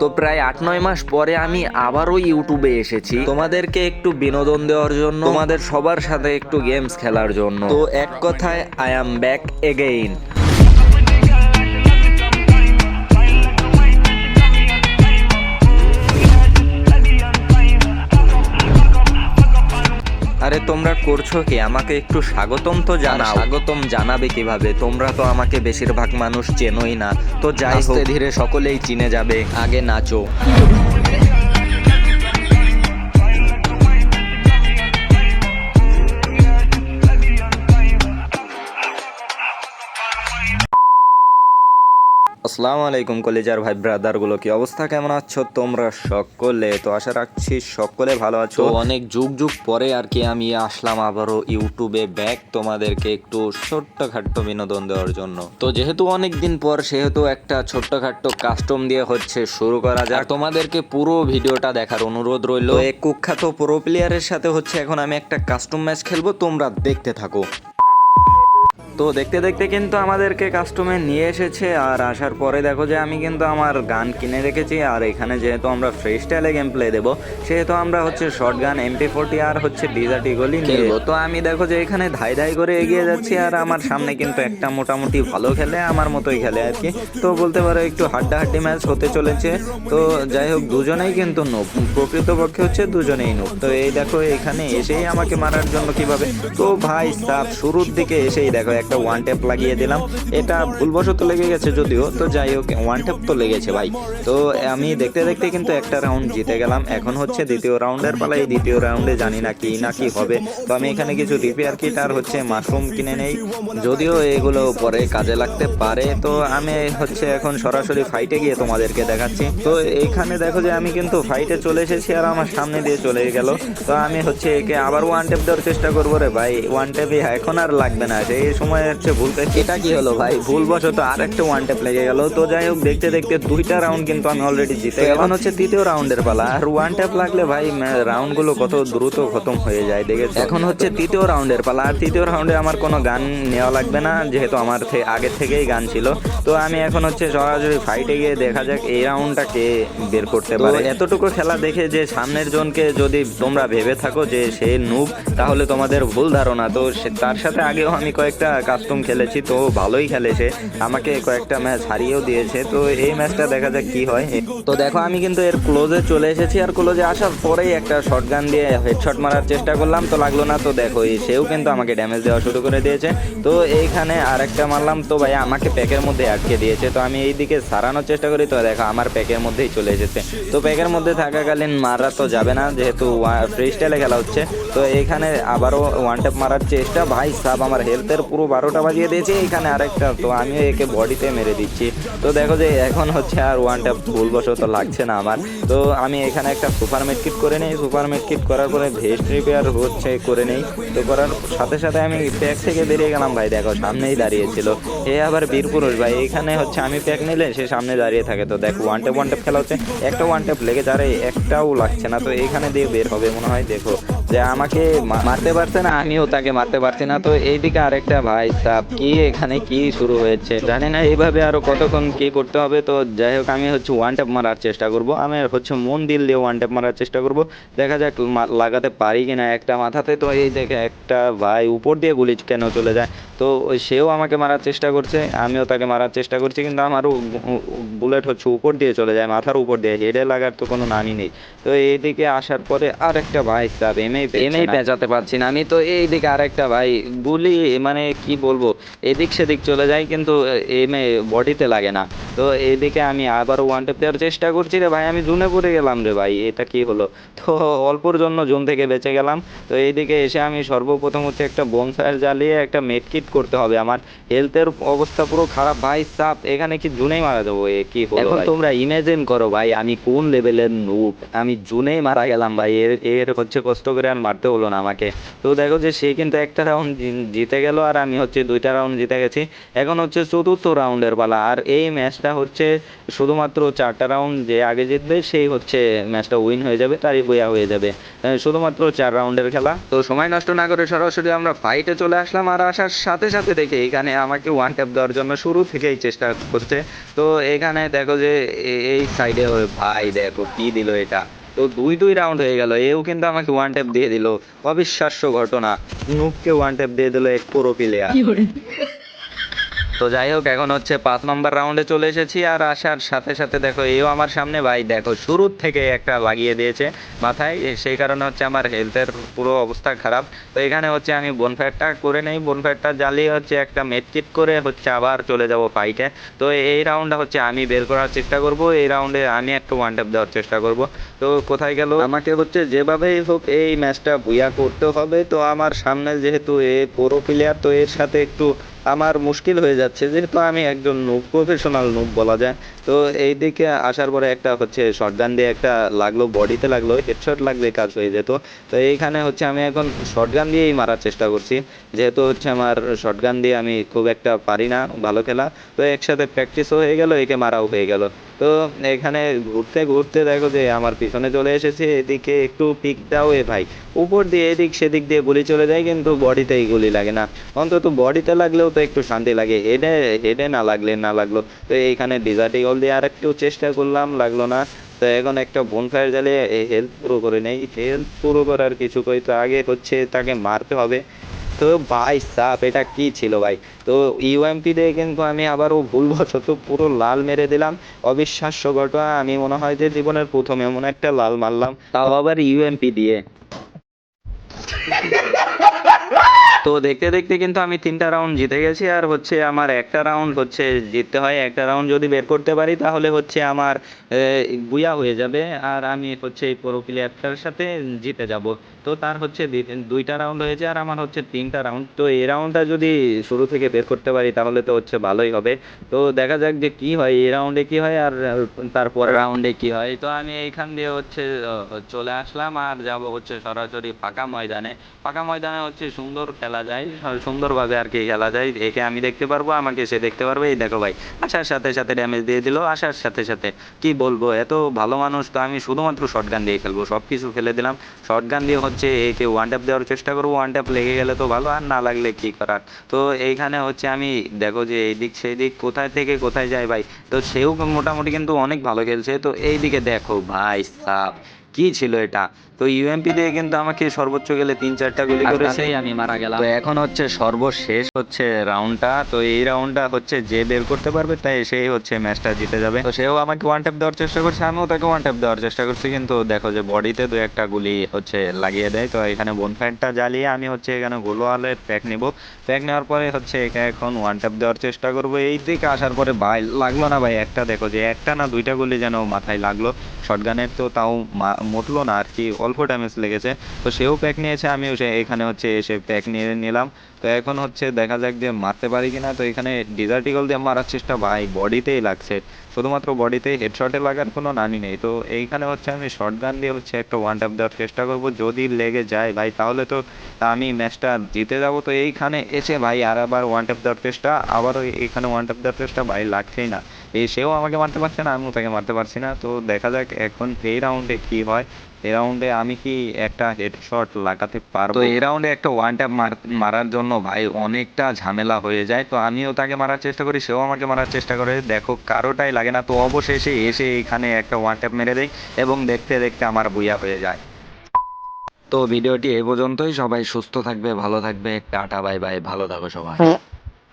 তো প্রায় আট, নয় মাস পরে আমি আবারও ইউটিউবে এসেছি। তোমাদেরকে একটু বিনোদন দেওয়ার জন্য, তোমাদের সবার সাথে একটু গেমস খেলার জন্য। তো এক কথায় আই অ্যাম ব্যাক এগেইন তোমরা করছ কি? আমাকে একটু স্বাগতম তো জানাও। স্বাগতম জানাবে কীভাবে? তোমরা তো আমাকে বেশিরভাগ মানুষ চেনোই না। তো যাই ধীরে সকলেই চিনে যাবে। আগে নাচো। আসসালামু আলাইকুম কলেজার ভাই ব্রাদারগুলো কি অবস্থা? কেমন আছো? তোমরা সকলে? তো আশা রাখছি সকলে ভালো আছো। অনেক যুগ যুগ পরে আর কি আমি আসলাম আবারও ইউটিউবে ব্যাক তোমাদেরকে একটু ছোট্টখাট্ট বিনোদন দেওয়ার জন্য। তো যেহেতু অনেক দিন পর সেহেতু একটা ছোট্টখাট্ট কাস্টম দিয়ে হচ্ছে শুরু করা যাক। তোমাদেরকে পুরো ভিডিওটা দেখার অনুরোধ রইল। এক কুখ্যাত প্রো প্লেয়ারের সাথে হচ্ছে এখন আমি একটা কাস্টম ম্যাচ খেলব তোমরা দেখতে থাকো। তো দেখতে দেখতে কিন্তু আমাদেরকে কাস্টমে নিয়ে এসেছে আর আসার পরে দেখো যে আমি কিন্তু আমার গান কিনে রেখেছি আর এখানে যেহেতু আমরা ফ্রি স্টাইলে গেম প্লে দেবো সেহেতু আমরা হচ্ছে শর্ট গান এমপি ফোর্টি আর হচ্ছে ডিজার্টি গলি খেলব। তো আমি দেখো যে এখানে ধাই ধাই করে এগিয়ে যাচ্ছি আর আমার সামনে কিন্তু একটা মোটামুটি ভালো খেলে আমার মতোই খেলে আর কি। তো বলতে পারো একটু হাড্ডাহাড্ডি ম্যাচ হতে চলেছে তো যাই হোক দুজনেই কিন্তু নোব প্রকৃতপক্ষে হচ্ছে দুজনেই নোব তো এই দেখো এখানে এসেই আমাকে মারার জন্য কীভাবে তো ভাই সাপ শুরুর দিকে এসেই দেখো একটা ওয়ান ট্যাপ লাগিয়ে দিলাম। এটা ভুলবশত লেগে গেছে যদিও, তো যাই হোক ওয়ান ট্যাপ তো লেগেছে ভাই। তো আমি দেখতে দেখতে কিন্তু একটা রাউন্ড জিতে গেলাম। এখন হচ্ছে দ্বিতীয় রাউন্ডের পালা এই দ্বিতীয় রাউন্ডে জানি না কি না কি হবে। তো আমি এখানে কিছু রিপেয়ার কিট আর হচ্ছে মাশরুম কিনে নেই। যদিও এগুলো পরে কাজে লাগতে পারে, তো আমি হচ্ছে এখন সরাসরি ফাইটে গিয়ে তোমাদেরকে দেখাচ্ছি। তো এখানে দেখো যে আমি কিন্তু ফাইটে চলে এসেছি আর আমার সামনে দিয়ে চলে গেল। তো আমি হচ্ছে একে আবার ওয়ান টেপ দেওয়ার চেষ্টা করব রে ভাই। ওয়ান টেপে এখন আর লাগবে না। সেই সময় হচ্ছে ভুল এটা কি হলো ভাই? ভুলবশত আর একটা ওয়ান টেপ লেগে গেল। তো যাই হোক দেখতে দেখতে দুইটা রাউন্ড কিন্তু আমি অলরেডি জিতে। এখন হচ্ছে তৃতীয় রাউন্ডের পালা। আর ওয়ান ট্যাপ লাগলে ভাই রাউন্ডগুলো কত দ্রুত খতম হয়ে যায় দেখেছ? এখন হচ্ছে তৃতীয় রাউন্ডের পালা। আর তৃতীয় রাউন্ডে আমার কোনো গান নেওয়া লাগবে না যেহেতু আমার থে- আগে থেকেই গান ছিল। তো আমি এখন হচ্ছে সরাসরি ফাইটে গিয়ে দেখা যাক এই রাউন্ডটা কে বের করতে পারে। এতটুকু খেলা দেখে যে সামনের জনকে যদি তোমরা ভেবে থাকো যে সে নুব তাহলে তোমাদের ভুল ধারণা। তো তার সাথে আগেও আমি কয়েকটা কাস্টম খেলেছি, তো ভালোই খেলেছে। আমাকে কয়েকটা ম্যাচ হারিয়েও দিয়েছে, তো এই ম্যাচটা দেখা যাক কি হয়। তো দেখো, আমি কিন্তু এর ক্লোজে চলে এসেছি, আর ক্লোজে আসার পরেই একটা শর্ট গান দিয়ে হেডশট মারার চেষ্টা করলাম, তো লাগল না, তো দেখো সেও কিন্তু আমাকে ড্যামেজ দেওয়া শুরু করে দিয়েছে। তো এইখানে আরেকটা মারলাম, তো ভাই আমাকে প্যাকের মধ্যে আটকে দিয়েছে, তো আমি এই দিকে সারানোর চেষ্টা করি, তো দেখো, আমার প্যাকের মধ্যেই চলে এসেছে। তো প্যাকের মধ্যে থাকাকালীন মারা তো যাবে না, যেহেতু ফ্রি স্টাইলে খেলা হচ্ছে, তো এইখানে আবারও ওয়ান ট্যাপ মারার চেষ্টা। ভাই সাব, আমার হেলথের পুরো বারোটা বাজিয়ে দিয়েছে, এখানে আরেকটা, তো আমি একে বডিতে মেরে দিচ্ছি। তো দেখো যে এখন হচ্ছে আর ওয়ান ট্যাপ ভুলবশত লাগছে না আমার। তো আমি এখানে একটা সুপার কিট করে নিই। সুপার কিট করার পরে ভেস্ট রিপেয়ার হচ্ছে করে নেই। তো করার সাথে সাথে আমি প্যাক থেকে বেরিয়ে গেলাম ভাই, দেখো সামনেই দাঁড়িয়েছিল এ আবার বীর পুরুষ ভাই, এখানে হচ্ছে আমি প্যাক নিলে সে সামনে দাঁড়িয়ে থাকে। তো দেখো ওয়ান ট্যাপ ওয়ান ট্যাপ খেলা হচ্ছে। একটা ওয়ান ট্যাপ লেগে যারে একটাও লাগছে না। তো এইখানে দিয়ে বের হবে মনে হয়, দেখো। যে আমাকে মারতে পারছে না, আমিও তাকে মারতে পারছি না। তো এইদিকে আরেকটা ভাই সাপ কি এখানে কি শুরু হয়েছে? জানি না, এইভাবে আরও কতক্ষণ কি করতে হবে। তো যাই হোক, আমি হচ্ছে ওয়ান ট্যাপ মারার চেষ্টা করব। আমি হচ্ছে মন দিল দিয়ে ওয়ান ট্যাপ মারার চেষ্টা করব। দেখা যাক লাগাতে পারি কিনা একটা মাথাতে। তো এই দেখে একটা ভাই উপর দিয়ে গুলি কেন চলে যায়। তো ওই সেও আমাকে মারার চেষ্টা করছে, আমিও তাকে মারার চেষ্টা করছি, কিন্তু আমারও বুলেট হচ্ছে উপর দিয়ে চলে যায়, মাথার উপর দিয়ে হেডে লাগার তো কোনো নামই নেই। তো এইদিকে আসার পরে আর একটা ভাই স্যার এমএই এমএই পেঁচাতে পারছি না আমি, তো এইদিকে আর একটা ভাই, গুলি মানে কি বলব, এদিক সেদিক চলে যায়, কিন্তু এমএ বডিতে লাগে না। তো এইদিকে আমি আবারও ওয়ান টেপ দেওয়ার চেষ্টা করছি রে ভাই আমি জুনে পড়ে গেলাম রে ভাই এটা কি হলো? তো অল্পর জন্য জুন থেকে বেঁচে গেলাম। তো এইদিকে এসে আমি সর্বপ্রথম হচ্ছে একটা বনফায়ার জ্বালিয়ে একটা মেডকিট করতে হবে আমার। হেলথের অবস্থা পুরো খারাপ ভাই সাপ এখানে কি জুনেই মারা যাব? এ কি হলো এখন তোমরা ইমাজিন করো ভাই আমি কোন লেভেলের নুব আমি জুনেই মারা গেলাম ভাই এর এর হচ্ছে কষ্ট করে আর মারতে হলো না আমাকে। তো দেখো যে সে কিন্তু একটা রাউন্ড জিতে গেল আর আমি হচ্ছে দুইটা রাউন্ড জিতে গেছি। এখন হচ্ছে চতুর্থ রাউন্ডের পালা আর এই ম্যাচটা হচ্ছে শুধুমাত্র চারটা রাউন্ড যে আগে জিতবে সেই হচ্ছে ম্যাচটা উইন হয়ে যাবে তারই বইয়া হয়ে যাবে। শুধুমাত্র চার রাউন্ডের খেলা। তো সময় নষ্ট না করে সরাসরি আমরা ফাইটে চলে আসলাম আর আসার সাথে সাথে সাথে দেখে এখানে আমাকে ওয়ান ট্যাপ দেওয়ার জন্য শুরু থেকেই চেষ্টা করছে। তো এখানে দেখো যে এই সাইডে ভাই দেখো কি দিল এটা। তো দুই দুই রাউন্ড হয়ে গেল এও কিন্তু আমাকে ওয়ান ট্যাপ দিয়ে দিল। অবিশ্বাস্য ঘটনা নুককে ওয়ান ট্যাপ দিয়ে দিল এক পুরো প্লেয়ার তো যাই হোক, এখন হচ্ছে পাঁচ নম্বর রাউন্ডে চলে এসেছি আর আসার সাথে সাথে দেখো এও আমার সামনে। ভাই, দেখো, শুরুর থেকে একটা লাগিয়ে দিয়েছে মাথায় সেই কারণে হচ্ছে আমার হেলথের পুরো অবস্থা খারাপ। তো এখানে হচ্ছে আমি বনফায়ারটা করে নেই বনফায়ারটা জ্বালিয়ে হচ্ছে একটা মেটকিট করে হচ্ছে আবার চলে যাব ফাইটে তো এই রাউন্ডটা হচ্ছে আমি বের করার চেষ্টা করব, এই রাউন্ডে আমি একটা ওয়ান ট্যাপ দেওয়ার চেষ্টা করব। তো কোথায় গেল? আমাকে হচ্ছে যেভাবেই হোক এই ম্যাচটা বুয়া করতে হবে। তো আমার সামনে যেহেতু এ পুরো প্লেয়ার তো এর সাথে একটু আমার মুশকিল হয়ে যাচ্ছে যেহেতু আমি একজন noob প্রফেশনাল noob বলা যায়। তো এই দিকে আসার পরে একটা হচ্ছে শর্টগান দিয়ে একটা লাগল বডিতে লাগল হেডশট লাগলে কাজ হয়ে যেত। তো এইখানে হচ্ছে আমি এখন শর্টগান দিয়েই মারার চেষ্টা করছি। যেহেতু হচ্ছে আমার শর্টগান দিয়ে আমি খুব একটা পারি না ভালো খেলা, তো একসাথে প্র্যাকটিসও হয়ে গেল, একে মারাও হয়ে গেল। তো এখানে ঘুরতে ঘুরতে দেখো যে আমার পিছনে চলে এসেছে, এদিকে একটু পিক দাও এ ভাই। উপর দিয়ে এদিক সেদিক দিয়ে গুলি চলে যায়, কিন্তু বডিতেই গুলি লাগে না। অন্তত বডিতে লাগলেও তো একটু শান্তি লাগে হেডে হেডে না লাগলে না লাগল। তো এইখানে ডিজার্ট ইগল দিয়ে আর একটু চেষ্টা করলাম, লাগল না। তো এখন একটা বনফায়ার জ্বালিয়ে হেলথ পুরো করে নেই। হেলথ পুরো করার কিছু কই, তো আগে হচ্ছে তাকে মারতে হবে। তো ভাই সাপ, এটা কি ছিল ভাই? তো ইউএমপি দিয়ে কিন্তু আমি আবার আবারও ভুলবশত পুরো লাল মেরে দিলাম। অবিশ্বাস্য ঘটনা, আমি মনে হয় যে জীবনের প্রথম এমন একটা লাল মারলাম। তাও আবার ইউএমপি দিয়ে। তো দেখতে দেখতে কিন্তু আমি তিনটা রাউন্ড জিতে গেছি, আর হচ্ছে আমার একটা রাউন্ড হচ্ছে জিততে হয়, একটা রাউন্ড যদি বের করতে পারি তাহলে হচ্ছে আমার বুয়া হয়ে যাবে, আর আমি হচ্ছে এই পুরো প্লেয়ারটার সাথে জিতে যাব। তো তার হচ্ছে দুইটা রাউন্ড হয়েছে, আর আমার হচ্ছে তিনটা রাউন্ড তো এই রাউন্ডটা যদি শুরু থেকে বের করতে পারি তাহলে তো হচ্ছে ভালোই হবে। তো দেখা যাক যে কি হয়, এই রাউন্ডে কি হয়, আর তারপর রাউন্ডে কি হয়। তো আমি এইখান দিয়ে হচ্ছে চলে আসলাম, আর যাব হচ্ছে সরাসরি ফাঁকা ময়দানে। ফাঁকা ময়দানে হচ্ছে সুন্দর খেলা যায় সুন্দরভাবে আর কি খেলা যায়। একে আমি দেখতে পারব, আমাকে সে দেখতে পারবে, এই দেখো ভাই। আসার সাথে সাথে ড্যামেজ দিয়ে দিল, আসার সাথে সাথে কি বলব, এত ভালো মানুষ তো আমি শুধুমাত্র শর্ট গান দিয়ে খেলব সব কিছু ফেলে দিলাম। শর্ট গান দিয়ে হচ্ছে একে ওয়ান ট্যাপ দেওয়ার চেষ্টা করব ওয়ান ট্যাপ লেগে গেলে তো ভালো, আর না লাগলে কি করার? তো এইখানে হচ্ছে আমি দেখো যে এই দিক সেই দিক কোথায় থেকে কোথায় যায় ভাই। তো সেও মোটামুটি কিন্তু অনেক ভালো খেলছে, তো এই দিকে দেখো ভাই সাপ কি ছিল এটা? তো ইউএমপি দিয়ে কিন্তু আমাকে সর্বোচ্চ গেলে তিন চারটা গুলি করেছে। আমি মারা গেলাম। তো এখন হচ্ছে সর্বশেষ হচ্ছে রাউন্ডটা তো এই রাউন্ডটা হচ্ছে যে বের করতে পারবে তাই সেই হচ্ছে ম্যাচটা জিতে যাবে। তো সেও আমাকে ওয়ান ট্যাপ দেওয়ার চেষ্টা করছে আমিও তাকে ওয়ান ট্যাপ দেওয়ার চেষ্টা করছি। কিন্তু দেখো যে বডিতে দু একটা গুলি হচ্ছে লাগিয়ে দেয়। তো এখানে বনফায়ারটা জ্বালিয়ে আমি হচ্ছে এখানে গোলোয়ালের প্যাক নিব। প্যাক নেওয়ার পরে হচ্ছে একে এখন ওয়ান ট্যাপ দেওয়ার চেষ্টা করব। এই দিকে আসার পরে ভাই লাগল না ভাই? একটা দেখো যে একটা না দুইটা গুলি যেন মাথায় লাগল। শটগানের তো তাও মটলো না, আর কি অল্প ড্যামেজ লেগেছে। তো সেও প্যাক নিয়েছে, আমিও সে এখানে হচ্ছে এসে প্যাক নিয়ে নিলাম। তো এখন হচ্ছে দেখা যাক যে মারতে পারি কিনা। তো এখানে ডিজার্টিকল দিয়ে মারার চেষ্টা, ভাই বডিতেই লাগছে। শুধুমাত্র বডিতে হেডশটে লাগার কোনো নানি নেই। তো এইখানে হচ্ছে আমি শর্ট গান দিয়ে হচ্ছে একটা ওয়ান ট্যাপ দেওয়ার চেষ্টা করব। যদি লেগে যায় ভাই, তাহলে তো আমি ম্যাচটা জিতে যাব। তো এইখানে এসে ভাই আর আবার ওয়ান ট্যাপ দেওয়ার চেষ্টা, আবারও এইখানে ওয়ান ট্যাপ দেওয়ার চেষ্টা, ভাই লাগছেই না। এই সেও আমাকে মারতে পারছে না, আমিও তাকে মারতে পারছি না। তো দেখা যাক এখন এই রাউন্ডে কি হয়। এই আমি কি একটা হেডশট লাগাতে পারব? তো এই রাউন্ডে একটা ওয়ান ট্যাপ মারার জন্য ভাই অনেকটা ঝামেলা হয়ে যায়। তো আমিও তাকে মারার চেষ্টা করি, সেও আমাকে মারার চেষ্টা করে। দেখো, কারোটাই লাগে না। তো অবশেষে এসে এখানে একটা ওয়ান ট্যাপ মেরে দেয় এবং দেখতে দেখতে আমার বুইয়া হয়ে যায়। তো ভিডিওটি এই পর্যন্তই। সবাই সুস্থ থাকবে, ভালো থাকবে। Tata, bye bye. ভালো থাকো সবাই।